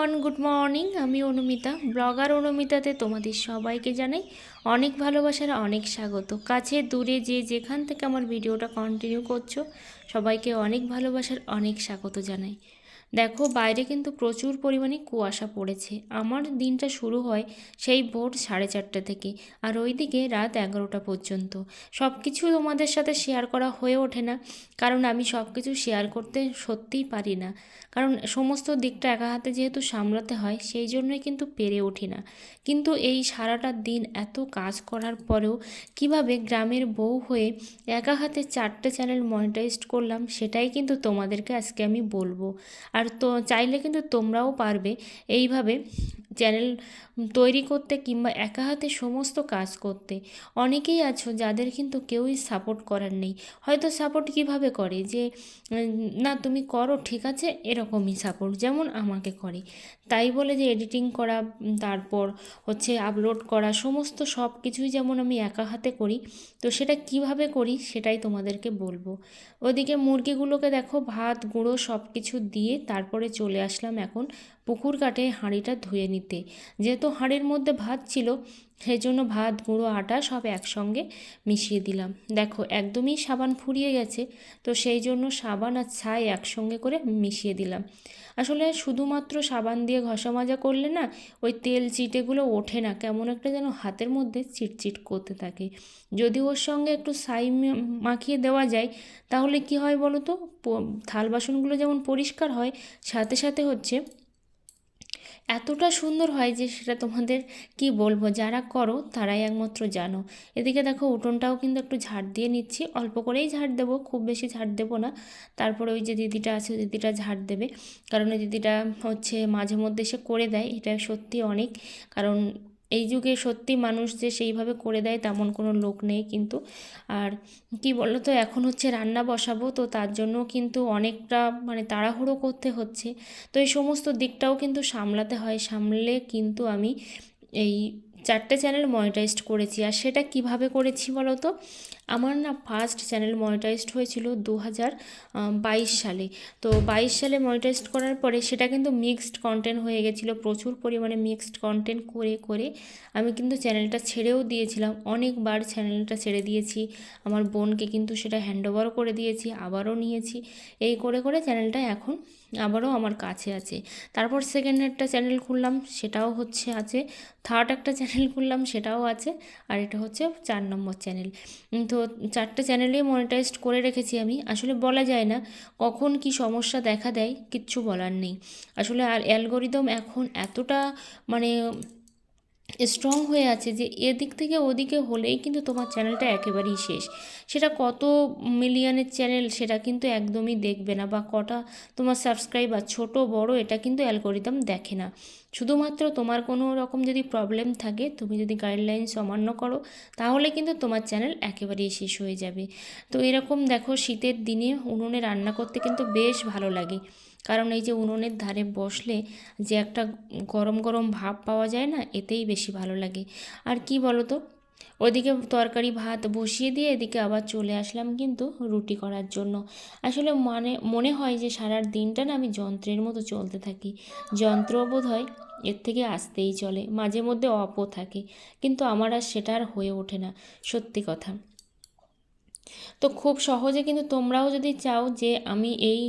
Everyone good morning আমি Anumita, blogger অনুমিতাতে তোমাদের সবাইকে জানাই অনেক ভালোবাসার অনেক স্বাগত। কাছে, দূরে, যে যেখান থেকে আমার ভিডিওটা কন্টিনিউ করছ, সবাইকে অনেক ভালোবাসার অনেক স্বাগত জানাই। দেখো, বাইরে কিন্তু প্রচুর পরিমাণে কুয়াশা পড়েছে। আমার দিনটা শুরু হয় সেই ভোর সাড়ে চারটে থেকে আর ওইদিকে রাত এগারোটা পর্যন্ত। সব কিছু তোমাদের সাথে শেয়ার করা হয়ে ওঠে না, কারণ আমি সব কিছু শেয়ার করতে সত্যিই পারি না। কারণ সমস্ত দিকটা একা হাতে যেহেতু সামলাতে হয়, সেই জন্যই কিন্তু পেরে উঠি না। কিন্তু এই সারাটা দিন এত কাজ করার পরেও কীভাবে গ্রামের বউ হয়ে একা হাতে চারটে চ্যানেল মনিটাইজড করলাম, সেটাই কিন্তু তোমাদেরকে আজকে আমি বলব। আর তো চাইলে কিন্তু তোমরাও পারবে। এইভাবে চ্যানেল তৈরি করতে কিংবা একা হাতে সমস্ত কাজ করতে। অনেকেই আছো যাদের কিন্তু কেউই সাপোর্ট করার নেই। হয়তো সাপোর্ট কীভাবে করে? যে না, তুমি করো, ঠিক আছে, এরকমই সাপোর্ট যেমন আমাকে করে। তাই বলে যে এডিটিং করা তারপর হচ্ছে আপলোড করা, সমস্ত সব কিছুই যেমন আমি একা হাতে করি, তো সেটা কীভাবে করি সেটাই তোমাদেরকে বলব। ওদিকে মুরগিগুলোকে দেখো, ভাত, গুঁড়ো সব কিছু দিয়ে তারপরে চলে আসলাম এখন পুকুর কাটে হাঁড়িটা ধুয়ে নিতে। যেহেতু হাঁড়ির মধ্যে ভাত ছিল সেই জন্য ভাত, গুঁড়ো, আটা সব একসঙ্গে মিশিয়ে দিলাম। দেখো, একদমই সাবান ফুরিয়ে গেছে, তো সেই জন্য সাবান আর ছাই একসঙ্গে করে মিশিয়ে দিলাম। আসলে শুধুমাত্র সাবান দিয়ে ঘষা মাজা করলে না, ওই তেল চিটেগুলো ওঠে না, কেমন একটা যেন হাতের মধ্যে চিটচিট করতে থাকে। যদি ওর সঙ্গে একটু ছাই মাখিয়ে দেওয়া যায়, তাহলে কি হয় বলো তো? থাল বাসনগুলো যেমন পরিষ্কার হয়, সাথে সাথে হচ্ছে এতটা সুন্দর হয় যে সেটা তোমাদের কি বলব? যারা করো, তারাই একমাত্র জানো। এদিকে দেখো, উঠোনটাও কিন্তু একটু ঝাড় দিয়ে নিচ্ছি। অল্প করেই ঝাড় দেবো, খুব বেশি ঝাড় দেবো না। তারপরে ওই যে দিদিটা আছে দিদিটা ঝাড় দেবে। কারণ ওই দিদিটা হচ্ছে মাঝে মধ্যে সে করে দেয়। এটা সত্যি অনেক। কারণ এই যুগে সত্যি মানুষ যে সেইভাবে করে দেয় তেমন কোনো লোক নেই কিন্তু। আর কি বলো তো এখন হচ্ছে রান্না বসাবো, তো তার জন্য কিন্তু অনেকটা মানে তাড়াহুড়ো করতে হচ্ছে। তো এই সমস্ত দিকটাও কিন্তু সামলাতে হয়। সামলে কিন্তু আমি এই চারটে চ্যানেল মনিটাইজড করেছি। আর সেটা কীভাবে করেছি বলো তো আমার না ফার্স্ট চ্যানেল মনিটাইজড হয়েছিল দু হাজার বাইশ সালে। তো বাইশ সালে মনিটাইজড করার পরে সেটা কিন্তু মিক্সড কন্টেন্ট হয়ে গেছিল, প্রচুর পরিমাণে মিক্সড কন্টেন্ট করে করে আমি কিন্তু চ্যানেলটা ছেড়েও দিয়েছিলাম। অনেকবার চ্যানেলটা ছেড়ে দিয়েছি। আমার বোনকে কিন্তু সেটা হ্যান্ডওভার করে দিয়েছি, আবারও নিয়েছি। এই করে করে চ্যানেলটা এখন আবারও আমার কাছে আছে। তারপর সেকেন্ড একটা চ্যানেল খুললাম, সেটাও হচ্ছে আছে। থার্ড একটা চ্যানেল খুললাম, সেটাও আছে। আর এটা হচ্ছে চার নম্বর চ্যানেল তো চারটে চ্যানেলেই মনিটাইজড করে রেখেছি আমি। আসলে বলা যায় না কখন কি সমস্যা দেখা দেয়, কিচ্ছু বলার নেই। আসলে আর অ্যালগোরিদম এখন এতটা মানে স্ট্রং হয়ে আছে যে এদিক থেকে ওদিকে হলেই কিন্তু তোমার চ্যানেলটা একেবারেই শেষ। সেটা কত মিলিয়নের চ্যানেল সেটা কিন্তু একদমই দেখবে না বা কটা তোমার সাবস্ক্রাইবার ছোট, বড়, এটা কিন্তু অ্যালগোরিদম দেখে না। শুধুমাত্র তোমার কোনো রকম যদি প্রবলেম থাকে, তুমি যদি গাইডলাইন্স অমান্য করো, তাহলে কিন্তু তোমার চ্যানেল একেবারেই শেষ হয়ে যাবে। তো এরকম দেখো শীতের দিনে উনুনে রান্না করতে কিন্তু বেশ ভালো লাগে। কারণ এই যে উনুনের ধারে বসলে যে একটা গরম গরম ভাব পাওয়া যায় না, এতেই বেশি ভালো লাগে। আর কি বলো তো ওদিকে তরকারি ভাত বসিয়ে দিয়ে এদিকে আবার চলে আসলাম কিন্তু রুটি করার জন্য। আসলে মানে মনে হয় যে সারা দিনটা না আমি যন্ত্রের মতো চলতে থাকি। যন্ত্র বোধ হয় এর থেকে আসতেই চলে, মাঝে মধ্যে অপও থাকে। কিন্তু আমার আর সেটা আর হয়ে ওঠে না, সত্যি কথা। তো খুব সহজে কিন্তু তোমরাও যদি চাও যে আমি এই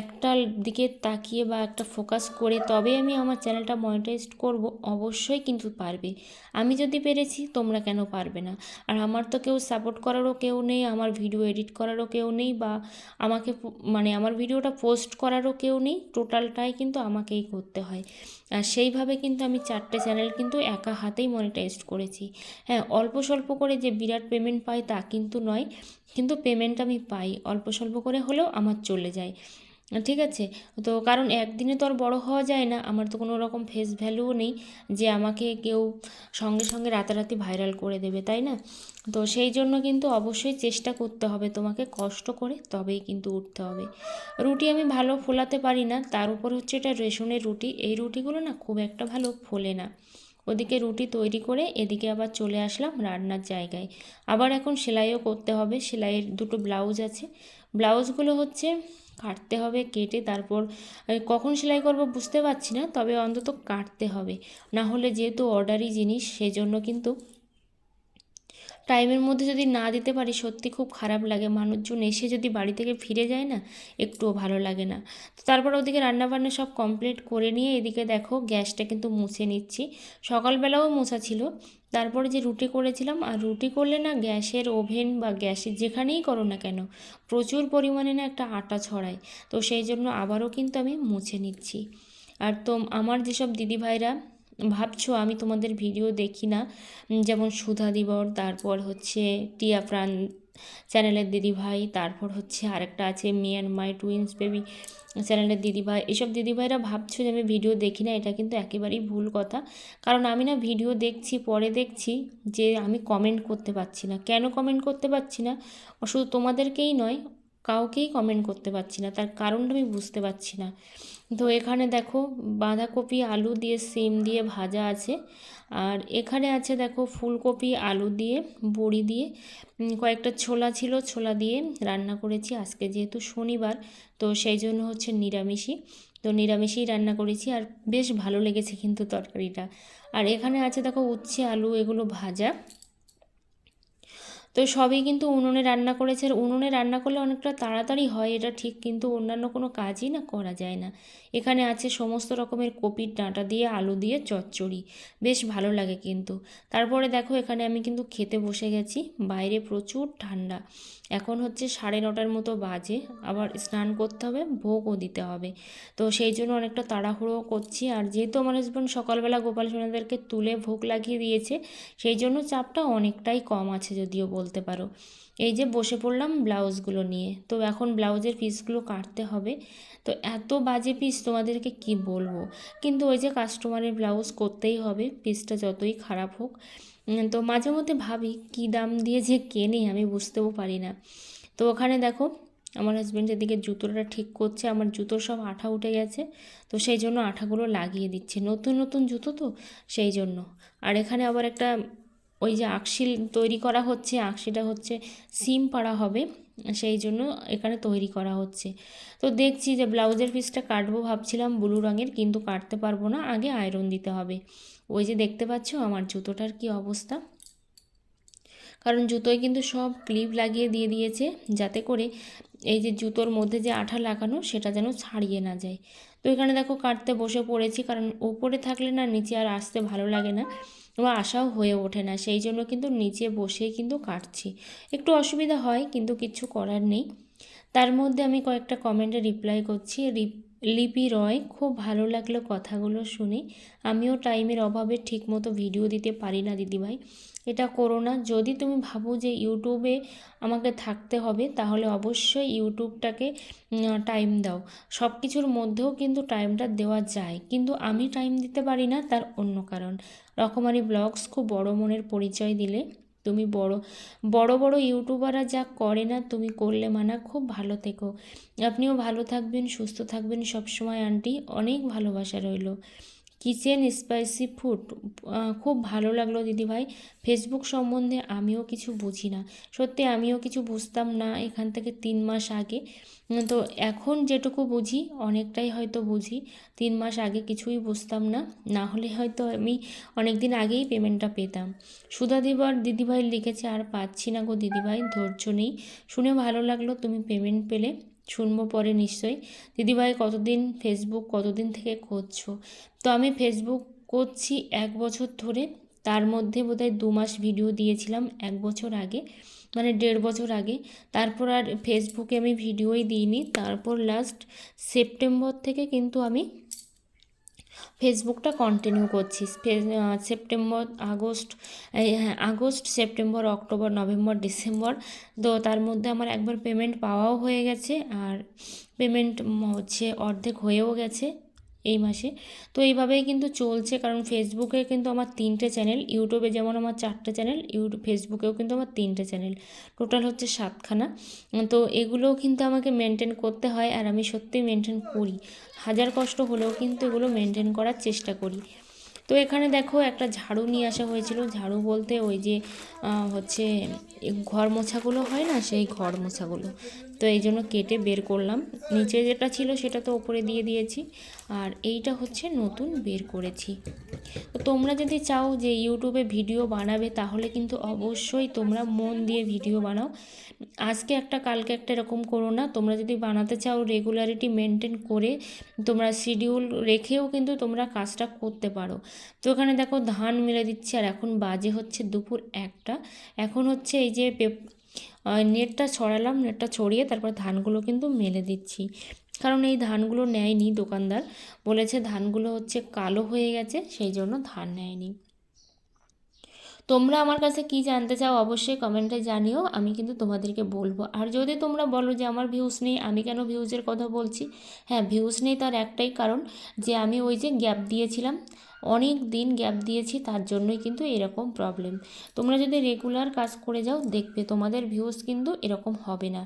একটা দিকে তাকিয়ে বা একটা ফোকাস করে তবে আমি আমার চ্যানেলটা মনিটাইজড করব, অবশ্যই কিন্তু পারবে। আমি যদি পেরেছি, তোমরা কেন পারবে না? আর আমার তো কেউ সাপোর্ট করারও কেউ নেই, আমার ভিডিও এডিট করারও কেউ নেই বা আমাকে মানে আমার ভিডিওটা পোস্ট করারও কেউ নেই টোটালটাই কিন্তু আমাকেই করতে হয়। আর সেইভাবে কিন্তু আমি চারটে চ্যানেল কিন্তু একা হাতেই মনিটাইজড করেছি। হ্যাঁ অল্প স্বল্প করে যে বিরাট পেমেন্ট পাই তা কিন্তু নয়, কিন্তু পেমেন্ট আমি পাই। অল্প স্বল্প করে হলেও আমার চলে যায়। ঠিক আছে? তো কারণ একদিনে তো আর বড় হওয়া যায় না। আমার তো কোনো রকম ফেস ভ্যালুও নেই যে আমাকে কেউ সঙ্গে সঙ্গে রাতারাতি ভাইরাল করে দেবে, তাই না? তো সেই জন্য কিন্তু অবশ্যই চেষ্টা করতে হবে। তোমাকে কষ্ট করে তবেই কিন্তু উঠতে হবে। রুটি আমি ভালো ফোলাতে পারি না। তার উপর হচ্ছে এটা রেশনের রুটি। এই রুটিগুলো না খুব একটা ভালো ফোলে না। ওদিকে রুটি তৈরি করে এদিকে আবার চলে আসলাম রান্নার জায়গায়। আবার এখন সেলাইও করতে হবে, সেলাইয়ের দুটো ব্লাউজ আছে। ব্লাউজগুলো হচ্ছে কাটতে হবে, কেটে তারপর কখন সেলাই করব বুঝতে পারছি না, তবে অন্তত কাটতে হবে। না হলে যেহেতু অর্ডারি জিনিস, সেজন্য কিন্তু টাইমের মধ্যে যদি না দিতে পারি, সত্যি খুব খারাপ লাগে। মানুষজন এসে যদি বাড়ি থেকে ফিরে যায় না, একটুও ভালো লাগে না। তো তারপর ওদিকে রান্নাবান্না সব কমপ্লিট করে নিয়ে এদিকে দেখো গ্যাসটা কিন্তু মুছে নিচ্ছি। সকালবেলাও মোছা ছিল। তারপরে যে রুটি করেছিলাম, আর রুটি করলে না গ্যাসের ওভেন বা গ্যাসের যেখানেই করো না কেন, প্রচুর পরিমাণে না একটা আটা ছড়ায়। তো সেই জন্য আবারও কিন্তু আমি মুছে নিচ্ছি। আর তো আমার যেসব দিদিভাইরা ভাবছ আমি তোমাদের ভিডিও দেখি না? যেমন সুধা দিবর, তারপর হচ্ছে টিয়া প্রাণ চ্যানেলের দিদিভাই তারপর হচ্ছে আরেকটা আছে me and my twins baby চ্যানেলের দিদিভাই এসব দিদিভাইরা ভাবছ যে আমি ভিডিও দেখি না? এটা কিন্তু একেবারেই ভুল কথা। কারণ আমি না ভিডিও দেখছি, পরে দেখছি যে আমি কমেন্ট করতে পারছি না। কেন কমেন্ট করতে পারছি না? শুধু তোমাদেরকেই নয়, কাউকেই কমেন্ট করতে পারছি না। তার কারণটা আমি বুঝতে পারছি না। তো এখানে দেখো বাঁধাকপি, আলু দিয়ে সিম দিয়ে ভাজা আছে। আর এখানে আছে দেখো ফুলকপি, আলু দিয়ে, বড়ি দিয়ে কয়েকটা ছোলা ছিল, ছোলা দিয়ে রান্না করেছি। আজকে যেহেতু শনিবার, তো সেই জন্য হচ্ছে নিরামিষই। তো নিরামিষই রান্না করেছি আর বেশ ভালো লেগেছে কিন্তু তরকারিটা। আর এখানে আছে দেখো উচ্ছে, আলু, এগুলো ভাজা। তো সবই কিন্তু উনুনে রান্না করেছে। আর উনুনে রান্না করলে অনেকটা তাড়াতাড়ি হয়, এটা ঠিক, কিন্তু অন্যান্য কোনো কাজই না করা যায় না। এখানে আছে সমস্ত রকমের কপির ডাঁটা দিয়ে, আলু দিয়ে, চচ্চড়ি। বেশ ভালো লাগে কিন্তু। তারপরে দেখো, এখানে আমি কিন্তু খেতে বসে গেছি। বাইরে প্রচুর ঠান্ডা। এখন হচ্ছে সাড়ে নটার মতো বাজে। আবার স্নান করতে হবে, ভোগও দিতে হবে। তো সেই জন্য অনেকটা তাড়াহুড়ো করছি। আর যেহেতু আমার হাজব্যান্ড সকালবেলা গোপাল সোনাদেরকে তুলে ভোগ লাগিয়ে দিয়েছে, সেই জন্য চাপটা অনেকটাই কম আছে যদিও বলতে পারো। এই যে বসে পড়লাম ব্লাউজগুলো নিয়ে, তো এখন ব্লাউজের পিসগুলো কাটতে হবে। তো এত বাজে পিস তোমাদেরকে কি বলব? কিন্তু ওই যে কাস্টমারের ব্লাউজ করতেই হবে, পিসটা যতই খারাপ হোক। তো মাঝে মধ্যে ভাবি, কী দাম দিয়ে যে কেনে আমি বুঝতেও পারি না। তো ওখানে দেখো, আমার হাজব্যান্ড এদিকে জুতোটা ঠিক করছে, আমার জুতোর সব আঠা উঠে গেছে। তো সেই জন্য আঠাগুলো লাগিয়ে দিচ্ছে। নতুন নতুন জুতো তো, সেই জন্য। আর এখানে আবার একটা ওই যে আকশিল তৈরি করা হচ্ছে আকশিটা হচ্ছে সিম পাড়া হবে, সেই জন্য এখানে তৈরি করা হচ্ছে। তো দেখছি যে ব্লাউজের পিসটা কাটবো ভাবছিলাম, ব্লু রঙের কিন্তু কাটতে পারব না, আগে আয়রন দিতে হবে। ওই যে দেখতে পাচ্ছ আমার জুতোটার কি অবস্থা? কারণ জুতোয় কিন্তু সব ক্লিপ লাগিয়ে দিয়ে দিয়েছে, যাতে করে এই যে জুতোর মধ্যে যে আঠা লাগানো, সেটা যেন ছাড়িয়ে না যায়। তো এখানে দেখো কাটতে বসে পড়েছি, কারণ ওপরে থাকলে না নিচে আর আসতে ভালো লাগে না। বা আশাও হয়ে ওঠে না, সেই জন্য কিন্তু নিচে বসেই কিন্তু কাটছি। একটু অসুবিধা হয়, কিন্তু কিছু করার নেই। তার মধ্যে আমি কয়েকটা কমেন্টে রিপ্লাই করছি। রিপ- লিপি রয়, খুব ভালো লাগল কথাগুলো শুনে। আমিও টাইমের অভাবে ঠিকমতো ভিডিও দিতে পারি না, দিদিভাই। এটা করো না। যদি তুমি ভাবো যে ইউটিউবে আমাকে থাকতে হবে, তাহলে অবশ্যই ইউটিউবটাকে টাইম দাও। সব কিছুর মধ্যেও কিন্তু টাইমটা দেওয়া যায়। কিন্তু আমি টাইম দিতে পারি না, তার অন্য কারণ। রকমারি ব্লগস খুব বড় মনের পরিচয় দিলে। তুমি বড়। বড় বড় ইউটিউবাররা যা করে না তুমি করলে মানা, খুব ভালো থেকো। আপনিও ভালো থাকবেন, সুস্থ থাকবেন সবসময়, আন্টি। অনেক ভালোবাসা রইল। কিচেন স্পাইসি ফুড খুব ভালো লাগল দিদিভাই ফেসবুক সম্বন্ধে আমিও কিছু বুঝি না। সত্যি আমিও কিছু বুঝতাম না এখান থেকে তিন মাস আগে। তো এখন যেটুকু বুঝি, অনেকটাই হয়তো বুঝি। তিন মাস আগে কিছুই বুঝতাম না। না হলে হয়তো আমি অনেক দিন আগেই পেমেন্টটা পেতাম। সুধা দিবার দিদিভাই লিখেছে, আর পাচ্ছি না গো দিদিভাই ধৈর্য নেই। শুনে ভালো লাগল তুমি পেমেন্ট পেলে। শুনব পরে নিশ্চয়ই। দিদিভাই, কতদিন ফেসবুক কতদিন থেকে করছ? তো আমি ফেসবুক করছি এক বছর ধরে। তার মধ্যে বোধহয় দু মাস ভিডিও দিয়েছিলাম এক বছর আগে মানে দেড় বছর আগে। তারপর আর ফেসবুকে আমি ভিডিওই দিইনি। তারপর লাস্ট সেপ্টেম্বর থেকে কিন্তু আমি ফেসবুকটা কন্টিনিউ করছি September August August September October November December তো তার মধ্যে আমার একবার পেমেন্ট পাওয়াও হয়ে গেছে আর পেমেন্ট হচ্ছে অর্ধেক হয়েও গেছে। এই মাসে। তো এইভাবেই কিন্তু চলছে, কারণ ফেসবুকে কিন্তু আমার তিনটে চ্যানেল, ইউটিউবে যেমন আমার চারটে চ্যানেল ইউটিউব ফেসবুকেও কিন্তু আমার তিনটে চ্যানেল। টোটাল হচ্ছে সাতখানা। তো এগুলোও কিন্তু আমাকে মেনটেন করতে হয়, আর আমি সত্যিই মেনটেন করি। হাজার কষ্ট হলেও কিন্তু এগুলো মেনটেন করার চেষ্টা করি। তো এখানে দেখো একটা ঝাড়ু নিয়ে আসা হয়েছিল। ঝাড়ু বলতে ওই যে হচ্ছে ঘর মোছাগুলো হয় না, সেই ঘর মোছাগুলো। তো এই জন্য কেটে বের করলাম। নিচে যেটা ছিল সেটা তো ওপরে দিয়ে দিয়েছি। আর এইটা হচ্ছে নতুন বের করেছি। তো তোমরা যদি চাও যে ইউটিউবে ভিডিও বানাবে, তাহলে কিন্তু অবশ্যই তোমরা মন দিয়ে ভিডিও বানাও। আজকে একটা, কালকে একটা এরকম করো না। তোমরা যদি বানাতে চাও রেগুলারিটি মেনটেন করে, তোমরা শিডিউল রেখেও কিন্তু তোমরা কাজটা করতে পারো। তো এখানে দেখো ধান মেলে দিচ্ছি, আর এখন বাজে হচ্ছে দুপুর একটা। এখন হচ্ছে এই যে পেপ- নেটটা ছড়ালাম, নেটটা ছড়িয়ে তারপর ধানগুলো কিন্তু মেলে দিচ্ছি। কারণ এই ধানগুলো নেয়নি দোকানদার। বলেছে ধানগুলো হচ্ছে কালো হয়ে গেছে, সেই জন্য ধান নেয়নি। তোমরা আমার কাছে কি জানতে চাও অবশ্যই কমেন্টে জানিও, আমি কিন্তু তোমাদেরকে বলব। আর যদি তোমরা বলো যে আমার ভিউজ নেই, আমি কেন ভিউজের কথা বলছি? হ্যাঁ ভিউজ নেই তার একটাই কারণ যে আমি ওই যে গ্যাপ দিয়েছিলাম, অনেক দিন গ্যাপ দিয়েছি, তার জন্যই কিন্তু এরকম প্রবলেম তোমরা যদি রেগুলার কাজ করে যাও, দেখবে তোমাদের ভিউজ কিন্তু এরকম হবে না।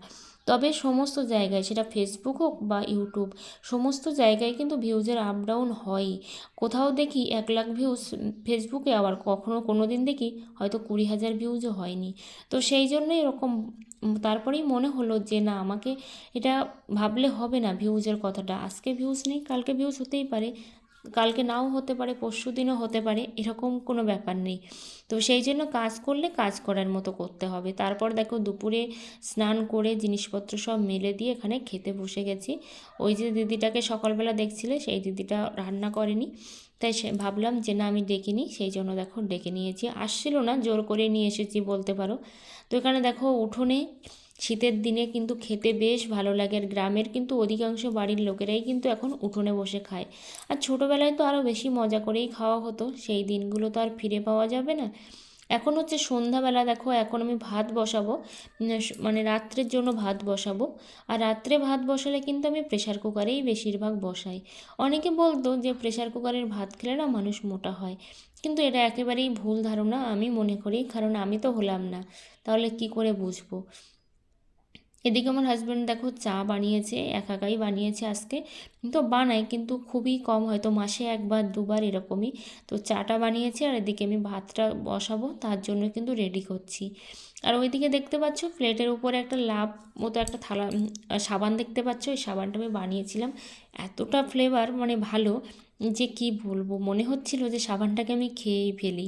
তবে সমস্ত জায়গায়, সেটা ফেসবুক হোক বা ইউটিউব সমস্ত জায়গায় কিন্তু ভিউজের আপ ডাউন হয়ই। কোথাও দেখি এক লাখ ভিউজ ফেসবুকে আবার কখনো কোনো দিন দেখি হয়তো কুড়ি হাজার ভিউজও হয়নি। তো সেই জন্য এরকম তারপরেই মনে হলো যে না, আমাকে এটা ভাবলে হবে না ভিউজের কথাটা। আজকে ভিউজ নেই, কালকে ভিউজ হতেই পারে। কালকে নাও হতে পারে, পরশু দিনও হতে পারে, এরকম কোনো ব্যাপার নেই। তো সেই জন্য কাজ করলে কাজ করার মতো করতে হবে। তারপর দেখো দুপুরে স্নান করে জিনিসপত্র সব মেলে দিয়ে এখানে খেতে বসে গেছি। ওই যে দিদিটাকে সকালবেলা দেখছিলে, সেই দিদিটা রান্না করেনি। তাই সে ভাবলাম যে না, আমি ডেকে নিই। সেই জন্য দেখো ডেকে নিয়েছি। আসছিল না, জোর করে নিয়ে এসেছি বলতে পারো। তো এখানে দেখো উঠোনে শীতের দিনে কিন্তু খেতে বেশ ভালো লাগে আর গ্রামের কিন্তু অধিকাংশ বাড়ির লোকেরাই কিন্তু এখন উঠোনে বসে খায়। আর ছোটোবেলায় তো আরও বেশি মজা করেই খাওয়া হতো, সেই দিনগুলো তো আর ফিরে পাওয়া যাবে না। এখন হচ্ছে সন্ধ্যাবেলা দেখো, এখন আমি ভাত বসাবো মানে রাত্রের জন্য ভাত বসাবো। আর রাত্রে ভাত বসালে কিন্তু আমি প্রেশার কুকারেই বেশিরভাগ বসাই। অনেকে বলতো যে প্রেশার কুকারের ভাত খেলে না মানুষ মোটা হয়। কিন্তু এটা একেবারেই ভুল ধারণা আমি মনে করি, কারণ আমি তো হলাম না। তাহলে কি করে বুঝব? এদিকে আমার হাজব্যান্ড দেখো চা বানিয়েছে, একাকাই বানিয়েছে আজকে। তো বানায়, কিন্তু খুবই কম, হয়তো মাসে একবার, দুবার এরকমই। তো চাটা বানিয়েছে আর এদিকে আমি ভাতটা বসাবো, তার জন্য কিন্তু রেডি করছি। আর ওইদিকে দেখতে পাচ্ছ প্লেটের উপরে একটা লাভ মতো একটা থালা সাবান দেখতে পাচ্ছ, ওই সাবানটা আমি বানিয়েছিলাম। এতটা ফ্লেভার মানে ভালো, যে কি বলব? মনে হচ্ছিল যে সাবানটাকে আমি খেয়েই ফেলি।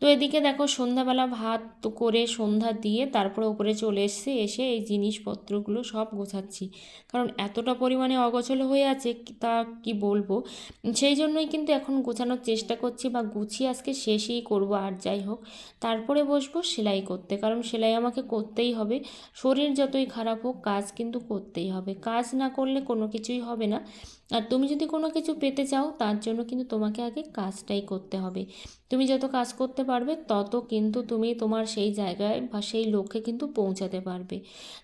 তো এদিকে দেখো সন্ধ্যাবেলা ভাত করে সন্ধ্যা দিয়ে তারপরে উপরে চলে এসেছি, এসে এই জিনিসপত্রগুলো সব গোছাচ্ছি। কারণ এতটা পরিমাণে অগোছলো হয়ে আছে তা কি বলব? সেই জন্যই কিন্তু এখন গোছানোর চেষ্টা করছি বা গুছিয়ে আজকে শেষই করব, আর যাই হোক। তারপরে বসবো সেলাই করতে, কারণ সেলাই আমাকে করতেই হবে। শরীর যতই খারাপ হোক, কাজ কিন্তু করতেই হবে। কাজ না করলে কোনো কিছুই হবে না। আর তুমি যদি কোনো কিছু পেতে চাও, তার জন্য কিন্তু তোমাকে আগে কাজটাই করতে হবে। তুমি যত কাজ করতে পারবে, তত কিন্তু তুমি তোমার সেই জায়গায় বা সেই লক্ষ্যে কিন্তু পৌঁছাতে পারবে।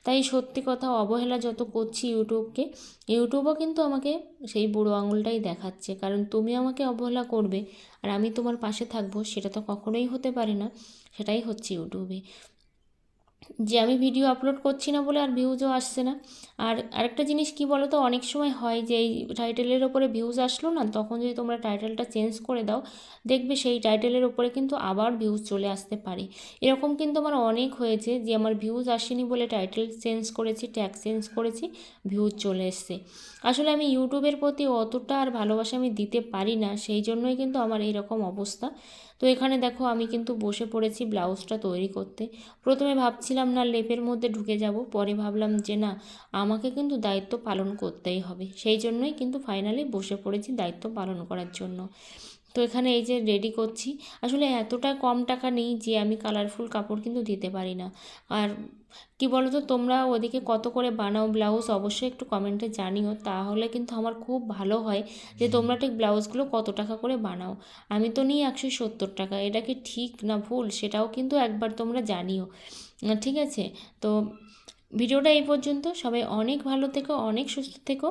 তাই সত্যি কথা, অবহেলা যত করছি ইউটিউবকে, ইউটিউবও কিন্তু আমাকে সেই বুড়ো আঙুলটাই দেখাচ্ছে। কারণ তুমি আমাকে অবহেলা করবে, আর আমি তোমার পাশে থাকব, সেটা তো কখনোই হতে পারে না। সেটাই হচ্ছে ইউটিউবে। যে আমি ভিডিও আপলোড করছি না বলে আর ভিউজও আসছে না। আর আরেকটা জিনিস কি বলো তো, অনেক সময় হয় যে এই টাইটেলের ওপরে ভিউজ আসলো না, তখন যদি তোমরা টাইটেলটা চেঞ্জ করে দাও, দেখবে সেই টাইটেলের ওপরে কিন্তু আবার ভিউজ চলে আসতে পারে। এরকম কিন্তু আমার অনেক হয়েছে যে আমার ভিউজ আসেনি বলে টাইটেল চেঞ্জ করেছি ট্যাগ চেঞ্জ করেছি ভিউজ চলে এসছে। আসলে আমি ইউটিউবের প্রতি অতটা আর ভালোবাসা আমি দিতে পারি না, সেই জন্যই কিন্তু আমার এইরকম অবস্থা। তো এখানে দেখো আমি কিন্তু বসে পড়েছি ব্লাউজটা তৈরি করতে। প্রথমে ভাবছিলাম, না, লেপের মধ্যে ঢুকে যাব। পরে ভাবলাম যে, না, আমাকে কিন্তু দায়িত্ব পালন করতেই হবে। সেই জন্যই কিন্তু ফাইনালি বসে পড়েছি দায়িত্ব পালন করার জন্য। তো এখানে এই যে রেডি করছি। আসলে এতটা কম টাকা নেই যে আমি কালারফুল কাপড় কিন্তু দিতে পারি না। আর কি বলো তো তোমরা ওদিকে কত করে বানাও ব্লাউজ অবশ্যই একটু কমেন্টে জানিও তাহলে কিন্তু আমার খুব ভালো হয় যে তোমরা ঠিক ব্লাউজগুলো কত টাকা করে বানাও। আমি তো নিই একশো সত্তর টাকা এটা কি ঠিক না ভুল সেটাও কিন্তু একবার তোমরা জানিও। ঠিক আছে? তো ভিডিওটা এই পর্যন্ত সবাই অনেক ভালো থেকো অনেক সুস্থ থেকো।